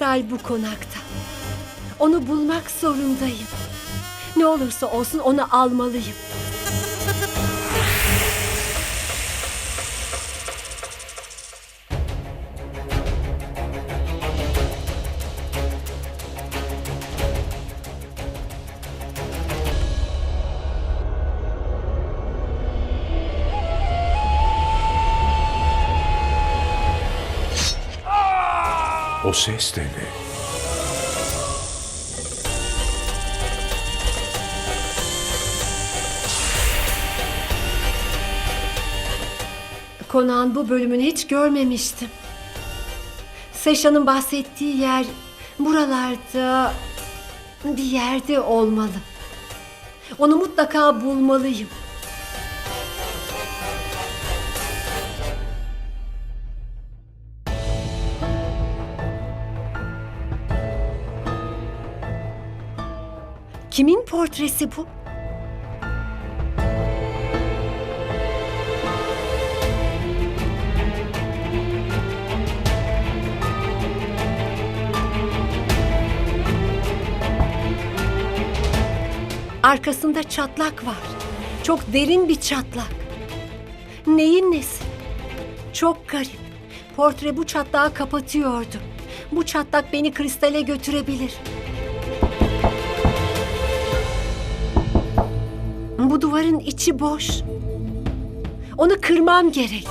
Kristal bu konakta. Onu bulmak zorundayım. Ne olursa olsun onu almalıyım. Ses de ne? Konağın bu bölümünü hiç görmemiştim. Seşa'nın bahsettiği yer buralarda bir yerde olmalı. Onu mutlaka bulmalıyım. Portresi bu? Arkasında çatlak var. Çok derin bir çatlak. Neyin nesi? Çok garip. Portre bu çatlağı kapatıyordu. Bu çatlak beni kristale götürebilir. Bu duvarın içi boş. Onu kırmam gerek.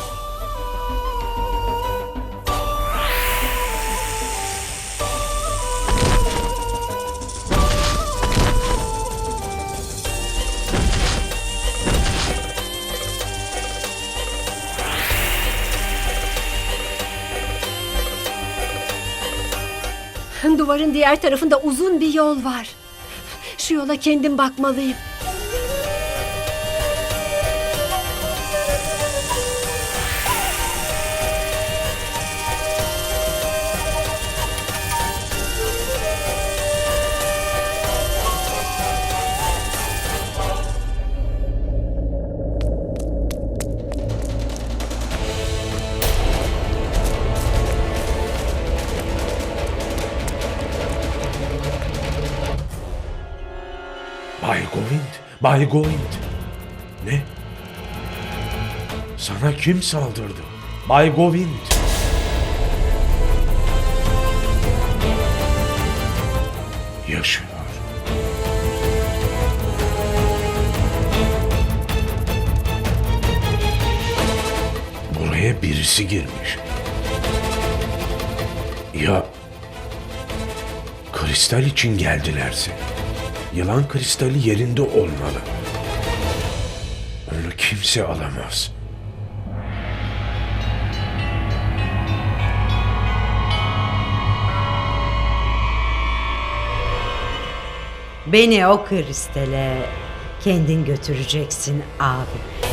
Duvarın diğer tarafında uzun bir yol var. Şu yola kendim bakmalıyım. Bay Govind, Bay Govind. Ne? Sana kim saldırdı? Bay Govind. Yaşıyor. Buraya birisi girmiş. Ya kristal için geldilerse? Yılan kristali yerinde olmalı. Onu kimse alamaz. Beni o kristale kendin götüreceksin abi.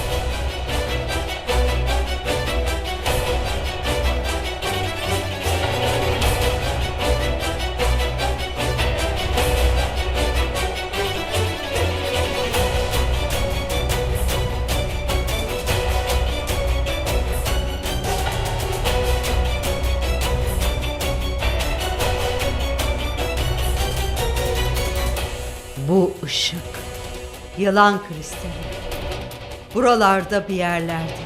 Yılan kristali. Buralarda bir yerlerde.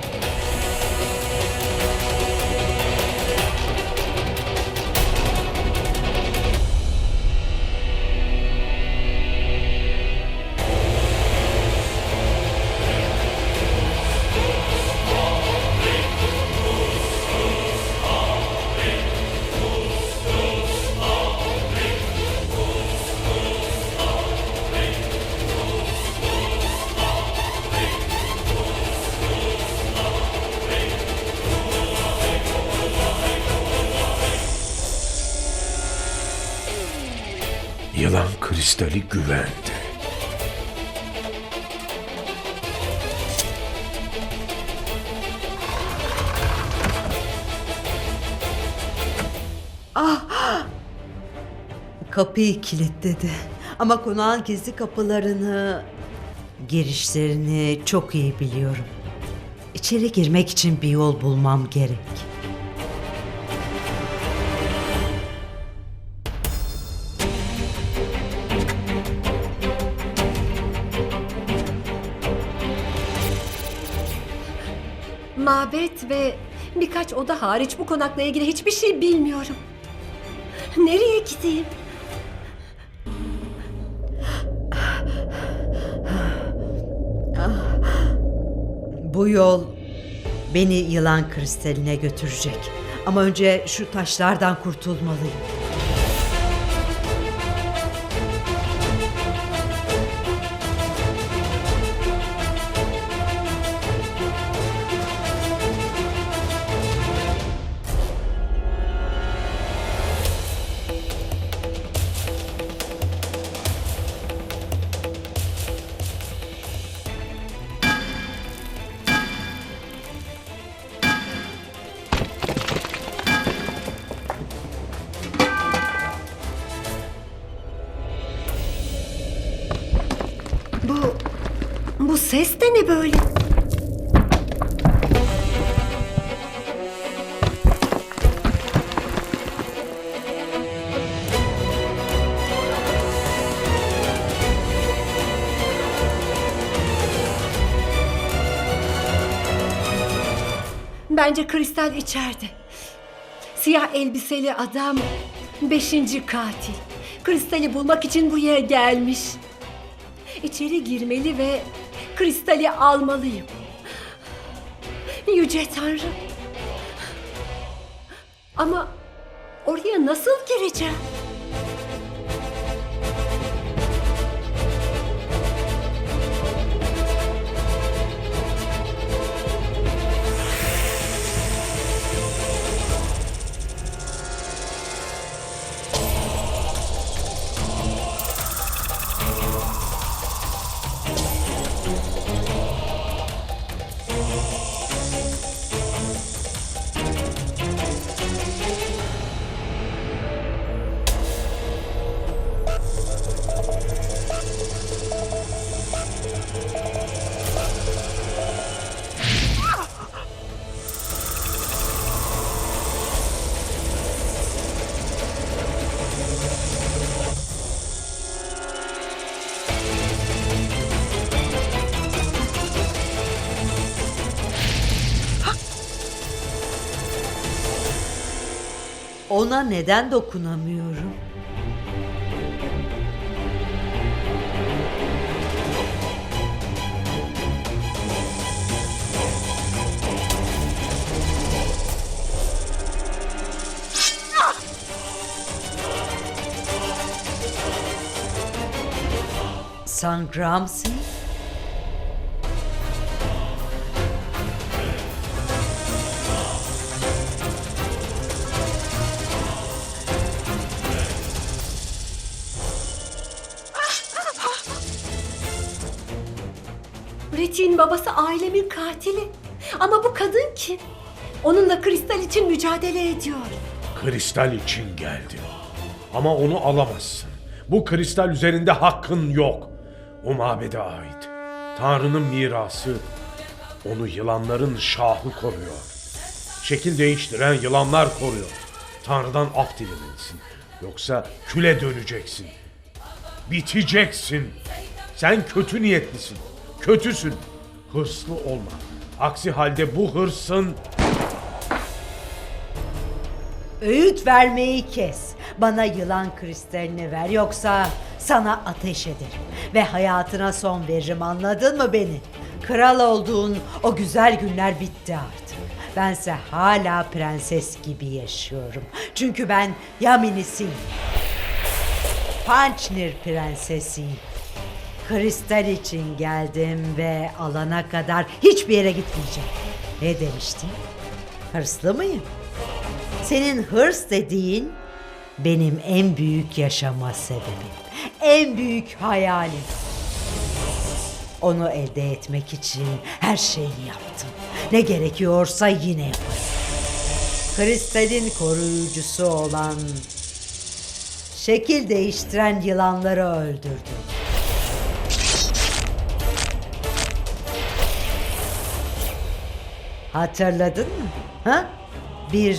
Yılan kristali güvende. Kapıyı kilitledi. Ama konağın gizli kapılarını, girişlerini çok iyi biliyorum. İçeri girmek için bir yol bulmam gerek. Ve birkaç oda hariç bu konakla ilgili hiçbir şey bilmiyorum. Nereye gideyim? Bu yol beni yılan kristaline götürecek. Ama önce şu taşlardan kurtulmalıyım. Bu bu ses de ne böyle? Bence kristal içeride. Siyah elbiseli adam beşinci katil. Kristali bulmak için buraya gelmiş. İçeri girmeli ve kristali almalıyım. Yüce Tanrım. Ama oraya nasıl gireceğim? Ona neden dokunamıyorum? Sangram babası ailemin katili. Ama bu kadın kim? Onunla kristal için mücadele ediyor. Kristal için geldim. Ama onu alamazsın. Bu kristal üzerinde hakkın yok. O mabede ait. Tanrı'nın mirası. Onu yılanların şahı koruyor. Şekil değiştiren yılanlar koruyor. Tanrı'dan af dilemelisin. Yoksa küle döneceksin. Biteceksin. Sen kötü niyetlisin. Kötüsün. Hırslı olma. Aksi halde bu hırsın Öğüt vermeyi kes. Bana yılan kristalini ver yoksa sana ateş ederim ve hayatına son veririm anladın mı beni? Kral olduğun o güzel günler bitti artık. Bense hala prenses gibi yaşıyorum. Çünkü ben Yamini Singh. Pançnir prensesiyim. Kristal için geldim ve alana kadar hiçbir yere gitmeyeceğim. Ne demiştin? Hırslı mıyım? Senin hırs dediğin benim en büyük yaşama sebebim. En büyük hayalim. Onu elde etmek için her şeyi yaptım. Ne gerekiyorsa yine yaparım. Kristalin koruyucusu olan şekil değiştiren yılanları öldürdüm. Hatırladın mı? Ha? Bir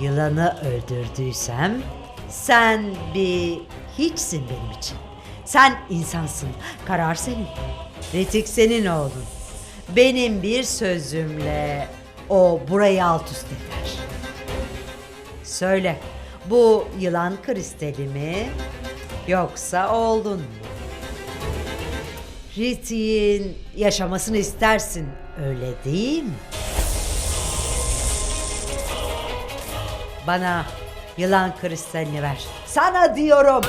yılanı öldürdüysem sen bir hiçsin benim için. Sen insansın. Karar senin. Ritik senin oğlun. Benim bir sözümle o burayı alt üst eder. Söyle, bu yılan kristali mi yoksa oğlun mu? Riti'nin yaşamasını istersin, öyle değil mi? Bana yılan kristalini ver. Sana diyorum.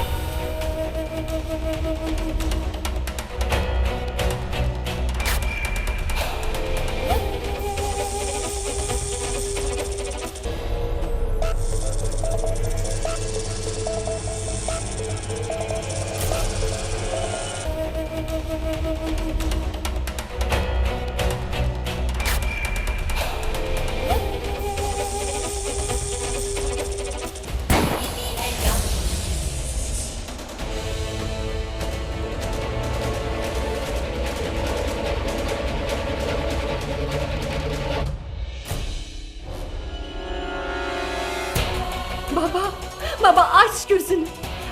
Gözünü.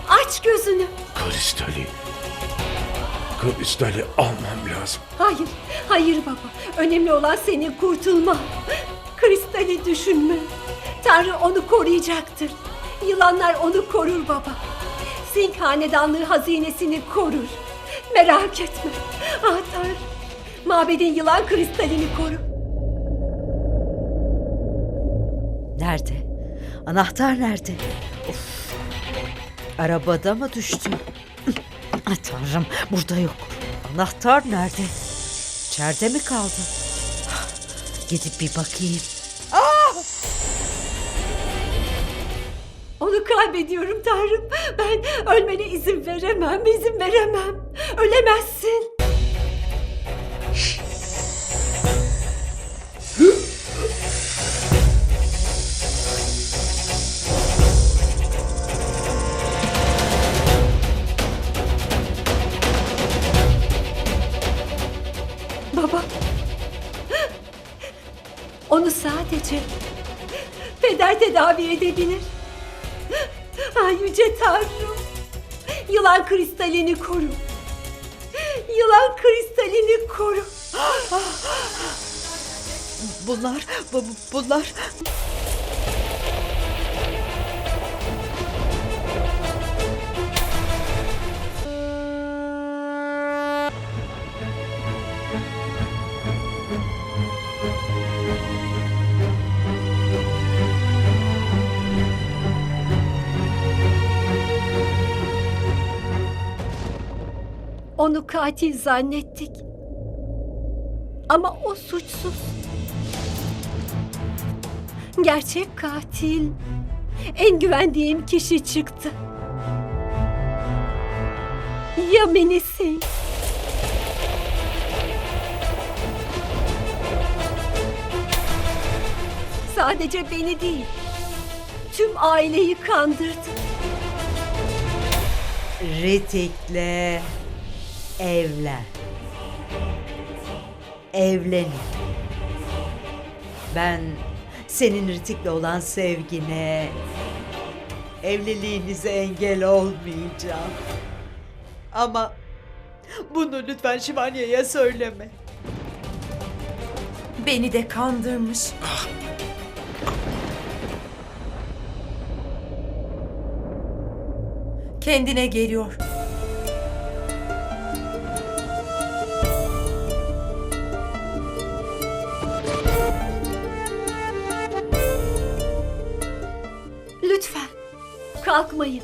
Aç gözünü. Kristali. Kristali almam lazım. Hayır, hayır baba. Önemli olan senin kurtulman. Kristali düşünme. Tanrı onu koruyacaktır. Yılanlar onu korur baba. Sink hanedanlığı hazinesini korur. Merak etme. Ah Tanrı. Mabedin yılan kristalini koru. Nerede? Anahtar nerede? Of. Arabada mı düştü? Ah, Tanrım burada yok. Anahtar nerede? İçeride mi kaldı? Ah, Gidip bir bakayım. Onu kaybediyorum Tanrım. Ben ölmene izin veremem, izin veremem. Ölemezsin. Onu sadece peder tedavi edebilir. Ay yüce Tanrım. Yılan kristalini koru. Yılan kristalini koru. Bunlar, bu, bunlar... Onu katil zannettik. Ama o suçsuz. Gerçek katil en kişi çıktı. Yamini Singh. Sadece beni değil, tüm aileyi kandırdı. Ritik'le evlen. Evlenin. Ben senin Ritik'le olan sevgine, evliliğinize engel olmayacağım. Ama bunu lütfen Şivanya'ya söyleme. Beni de kandırmış. Kendine geliyor. Kalkmayın.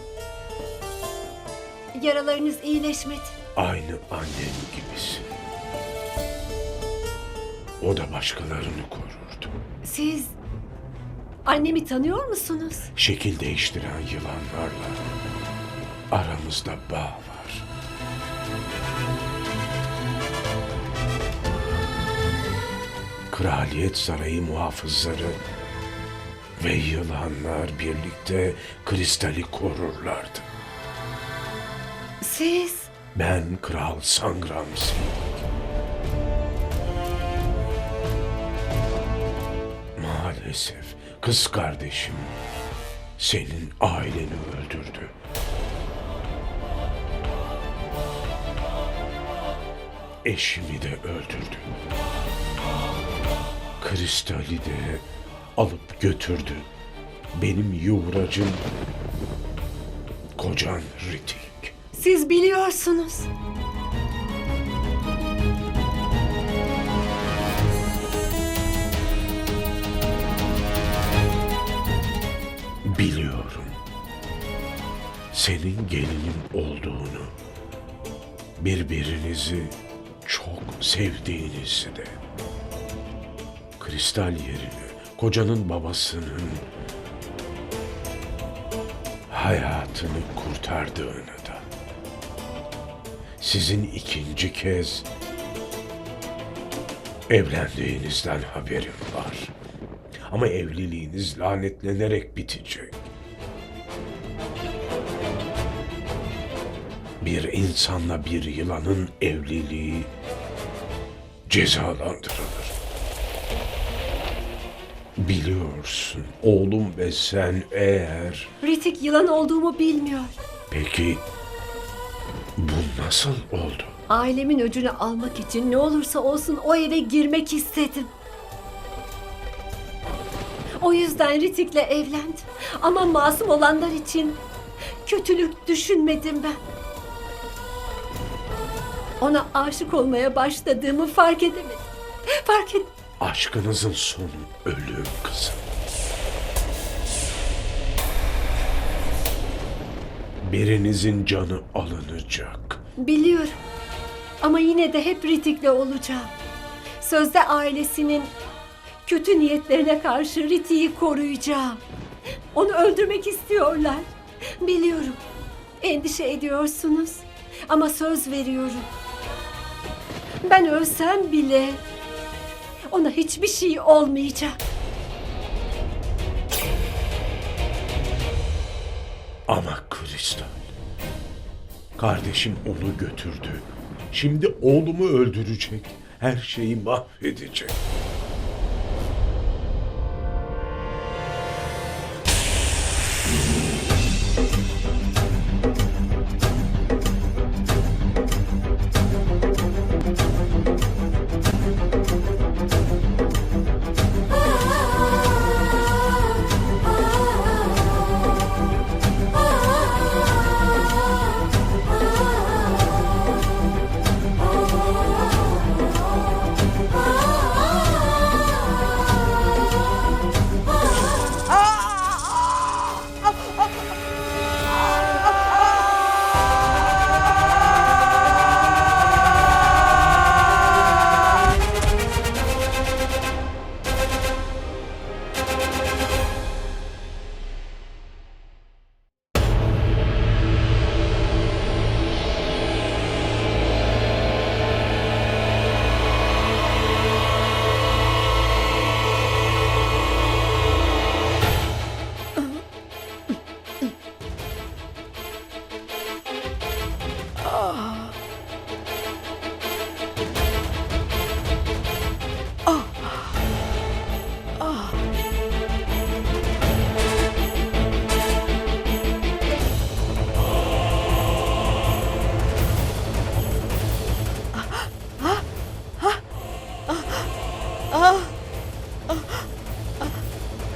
Yaralarınız iyileşmedi. Aynı annen gibisin. O da başkalarını korurdu. Siz annemi tanıyor musunuz? Şekil değiştiren yılanlarla aramızda bağ var. Kraliyet Sarayı muhafızları ve yılanlar birlikte kristali korurlardı. Siz Ben Kral Sangram Singh. Maalesef kız kardeşim senin aileni öldürdü. Eşimi de öldürdü. Kristali de alıp götürdü. Benim yuvracım kocan Ritik. Siz biliyorsunuz. Biliyorum. Senin gelinin olduğunu, birbirinizi çok sevdiğinizi de. Kristal yerini, kocanın babasının hayatını kurtardığını da. Sizin ikinci kez evlendiğinizden haberim var. Ama evliliğiniz lanetlenerek bitecek. Bir insanla bir yılanın evliliği cezalandırılır. Biliyorsun oğlum ve sen eğer Ritik yılan olduğumu bilmiyor. peki bu nasıl oldu? Ailemin öcünü almak için ne olursa olsun o eve girmek istedim. O yüzden Ritik'le evlendim. Ama masum olanlar için kötülük düşünmedim ben. Ona aşık olmaya başladığımı fark edemedim. Fark et. Aşkınızın sonu ölüm kızım. Birinizin canı alınacak. Biliyorum. Ama yine de hep Ritik'le olacağım. Sözde ailesinin kötü niyetlerine karşı Ritik'i koruyacağım. Onu öldürmek istiyorlar. Biliyorum. Endişe ediyorsunuz. Ama söz veriyorum. Ben ölsem bile ona hiçbir şey olmayacak. Ama Kristal. Kardeşim onu götürdü. Şimdi oğlumu öldürecek. Her şeyi mahvedecek.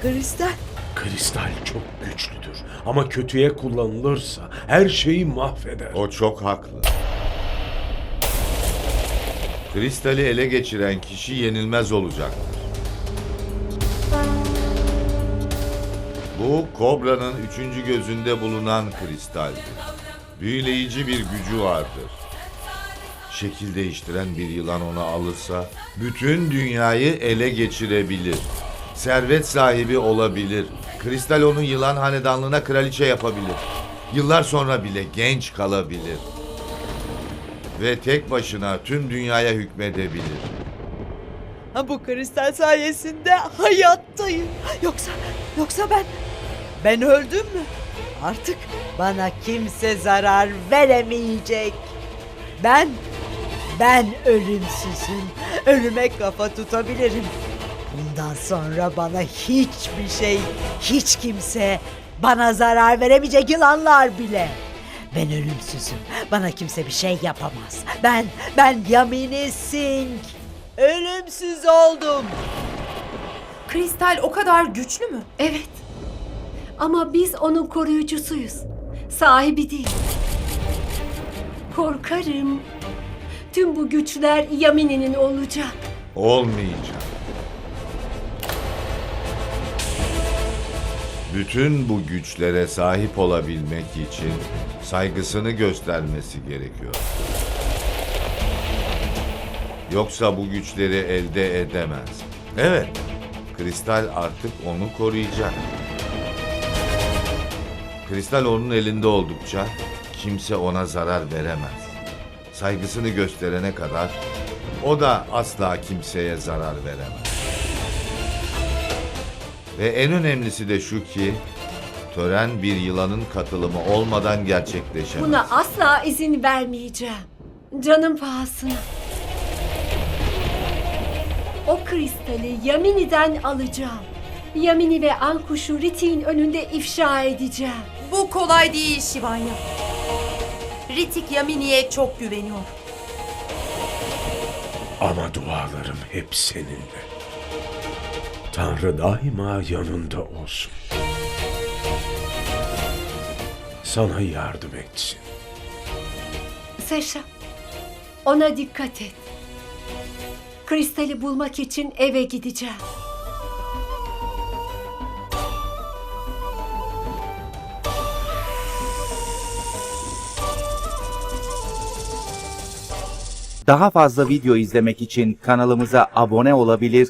Kristal. Kristal çok güçlüdür. Ama kötüye kullanılırsa her şeyi mahveder. O çok haklı. Kristali ele geçiren kişi yenilmez olacaktır. Bu Kobra'nın üçüncü gözünde bulunan kristaldir. Büyüleyici bir gücü vardır. Şekil değiştiren bir yılan onu alırsa bütün dünyayı ele geçirebilir. Servet sahibi olabilir. Kristal onu yılan hanedanlığına kraliçe yapabilir. Yıllar sonra bile genç kalabilir. Ve tek başına tüm dünyaya hükmedebilir. Ha, bu kristal sayesinde hayattayım. Yoksa, yoksa ben, ben öldüm mü? Artık bana kimse zarar veremeyecek. Ben, ben ölümsüzüm. Ölüme kafa tutabilirim. Bundan sonra bana hiçbir şey, hiç kimse bana zarar veremeyecek yılanlar bile. Ben ölümsüzüm. Bana kimse bir şey yapamaz. Ben, ben Yamini Singh. Ölümsüz oldum. Kristal o kadar güçlü mü? Evet. Ama biz onun koruyucusuyuz. Sahibi değil. Korkarım tüm bu güçler Yamini'nin olacak. Olmayacak. Bütün bu güçlere sahip olabilmek için saygısını göstermesi gerekiyor. Yoksa bu güçleri elde edemez. Evet, kristal artık onu koruyacak. Kristal onun elinde oldukça kimse ona zarar veremez. Saygısını gösterene kadar o da asla kimseye zarar veremez. Ve en önemlisi de şu ki tören bir yılanın katılımı olmadan gerçekleşemez. Buna asla izin vermeyeceğim. Canım pahasına. O kristali Yamini'den alacağım. Yamini ve Ankuş'u Ritik'in önünde ifşa edeceğim. Bu kolay değil Şivanya. Ritik Yamini'ye çok güveniyor. Ama dualarım hep seninle. Tanrı daima yanında olsun. Sana yardım etsin. Seşa, ona dikkat et. Kristali bulmak için eve gideceğim. Daha fazla video izlemek için kanalımıza abone olabilir,